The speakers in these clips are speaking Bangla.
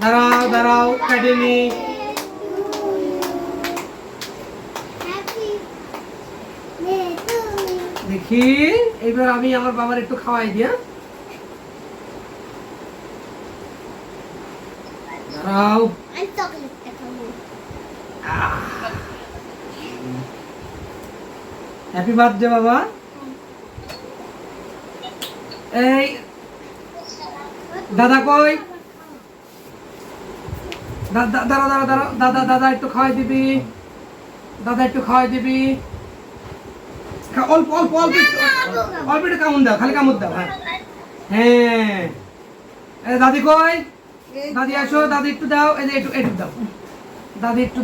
দাঁড়াও দাঁড়াও কাটেনি দেখি এইবার আমি আমার বাবার একটু খাওয়াই দিয়া। দাঁড়াও। হ্যাপি বার্থডে বাবা। এই দাদা কই? দাদা দাদা একটু খাওয়াই দিবি। দাদা একটু খাওয়াই দিবি। অল্প অল্প অল্প অল্প একটু দাও, খালি কামড় দাও হ্যাঁ। হ্যাঁ। দাদি কই? দাদি আসো, দাদি একটু দাও, এই একটু একটু দাও। দাদি একটু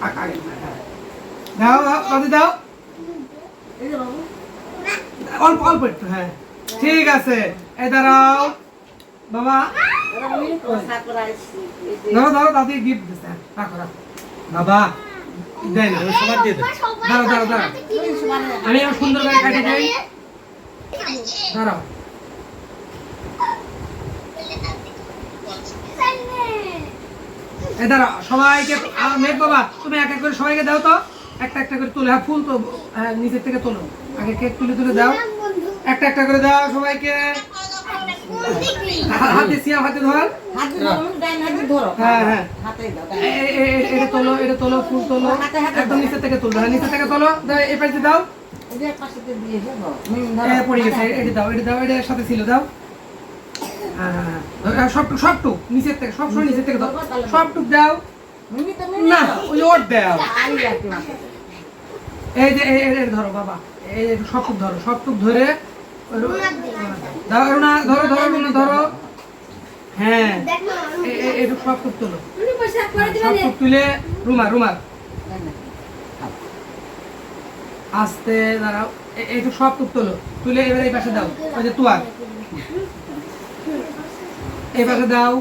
আ- হ্যাঁ। দাও দাও, দাদি দাও। অল্প অল্প একটু হ্যাঁ। ঠিক আছে। এ, দাঁড়াও। বাবা ধরো ধরো দাদি গিফট দিচ্ছে হ্যাঁ, রাখো রাখো বাবা দেয় না সবার দিয়ে দেন। দাঁড়াও দাঁড়াও দাঁড়াও। আমি আমার সুন্দর করে কাটে যাই দাঁড়াও। এই সবাইকে মেঘ বাবা তুমি এক এক করে সবাইকে দাও তো। একটা একটা করে তুলে হ্যাঁ ফুল তো হ্যাঁ, নিচের থেকে তোলো। আগে কেক তুলে তুলে দাও। একটা একটা করে দাও সবাইকে। হাতে সিয়াম হাতে ধর হ্যাঁ। হ্যাঁ এ- এ- এ- এটা তোলো এটা তোলো ফুল তোলো। একদম নিচের থেকে তুলবে। হ্যাঁ নিচের থেকে তোলো। দাও এই পাশে দাও। পড়ে গেছে। এটা দাও এটা দাও এটা সাথে ছিল দাও। হ্যাঁ হ্যাঁ হ্যাঁ। সবটুক সবটুক নিচের থেকে নিচের দাও। সবটুক দাও। না ওই ওর দাও। এই যে এই এই- এই ধরো বাবা। এই এই সবটুক ধরো সবটুক ধরে। ধরো না ধরো ধরো না ধরো। হ্যাঁ এই- এই- এইটুক সবটুক তোলো। সবটুক তুলে রুমাল রুমাল। আস্তে দাঁড়াও এ- এইটুক সবটুক তোলো। তুলে এবার এই পাশে দাও ওই যে তুয়ার এই পাশে দাও।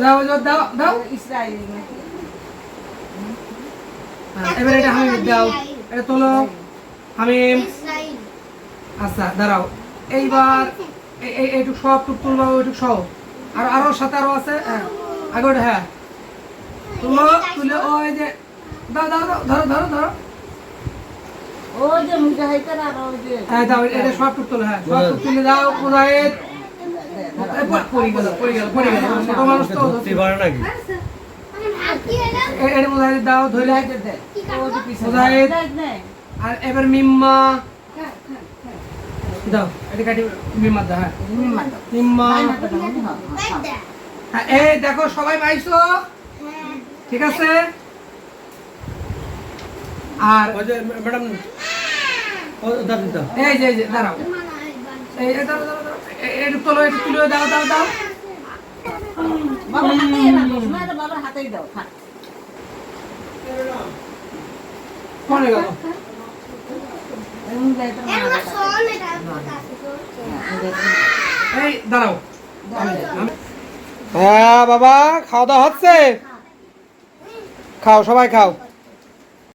দাও দাও দাও হ্যাঁ, এবার এটা হামিম দাও। এটা তোলো। হামিম। আচ্ছা দাঁড়াও। এইবার এইটুক সব টুক তুলবা ওইটুক সহ। আর আরও সাথে আরও আছে হ্যাঁ আগে ওটা হ্যাঁ তুলো তুলে ওই যে দাও দাও ধরো ধরো ধরো হ্যাঁ দাও এটা সব টুক তুলো হ্যাঁ সব টুক তুলে দাও মুজাহিদ পড়ে- পড়ে গেল পড়ে গেল পড়ে গেল ছোট মানুষ তো ধরতে পারে নাকি? এ- মুজাহিদ দাও ধরে মুজাহিদ আর এবার মিম্মা। দাও এটা কাটি মিম্মা দাও হ্যাঁ। মিম্মা হ্যাঁ এই দেখো সবাই পাইছো ঠিক আছে? আর ওই যে ম্যাডাম ও দাদি দাও এই যে এই যে দাঁড়াও। এই দাঁড়াও দাঁড়াও। একটু তোলো একটু তুলে দাও দাও দাও। পড়ে গেল। এই দাঁড়াও। হ্যাঁ বাবা খাওয়া দাওয়া হচ্ছে? খাও সবাই খাও।